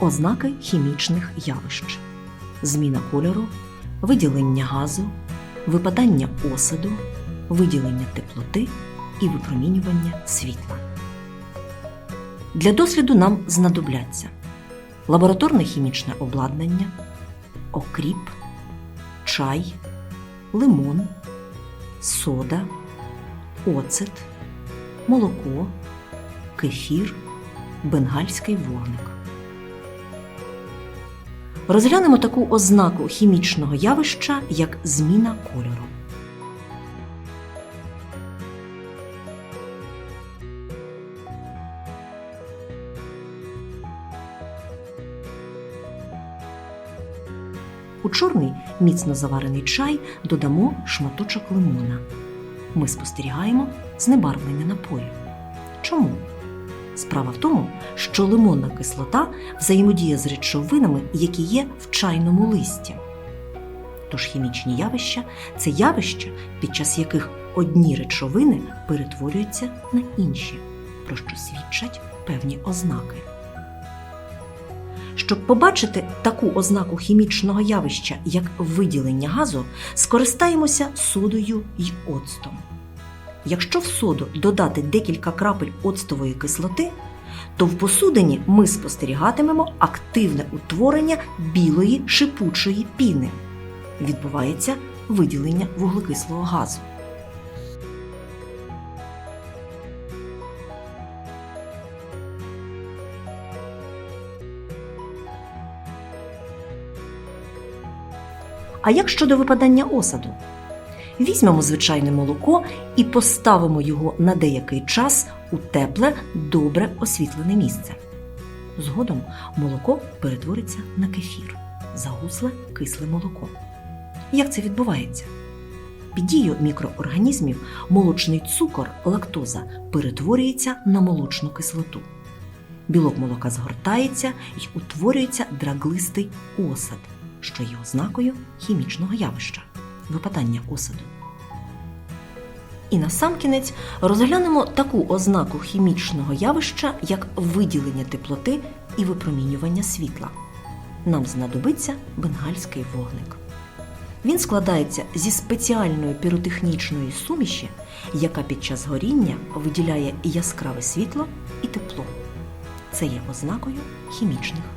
Ознаки хімічних явищ: зміна кольору, виділення газу, випадання осаду, виділення теплоти і випромінювання світла. Для досліду нам знадобляться лабораторне хімічне обладнання, окріп, чай, лимон, сода, оцет, молоко, кефір, бенгальський вогник. Розглянемо таку ознаку хімічного явища, як зміна кольору. У чорний міцно заварений чай додамо шматочок лимона. Ми спостерігаємо знебарвлення напою. Чому? Справа в тому, що лимонна кислота взаємодіє з речовинами, які є в чайному листі. Тож хімічні явища це явища, під час яких одні речовини перетворюються на інші, про що свідчать певні ознаки. Щоб побачити таку ознаку хімічного явища, як виділення газу, скористаємося содою й оцтом. Якщо в соду додати декілька крапель оцтової кислоти, то в посудині ми спостерігатимемо активне утворення білої шипучої піни. Відбувається виділення вуглекислого газу. А як щодо випадання осаду? Візьмемо звичайне молоко і поставимо його на деякий час у тепле, добре освітлене місце. Згодом молоко перетвориться на кефір, загусле кисле молоко. Як це відбувається? Під дією мікроорганізмів молочний цукор, лактоза перетворюється на молочну кислоту. Білок молока згортається і утворюється драглистий осад, що є ознакою хімічного явища випадання осаду. І насамкінець розглянемо таку ознаку хімічного явища, як виділення теплоти і випромінювання світла. Нам знадобиться бенгальський вогник. Він складається зі спеціальної піротехнічної суміші, яка під час горіння виділяє яскраве світло і тепло. Це є ознакою хімічних.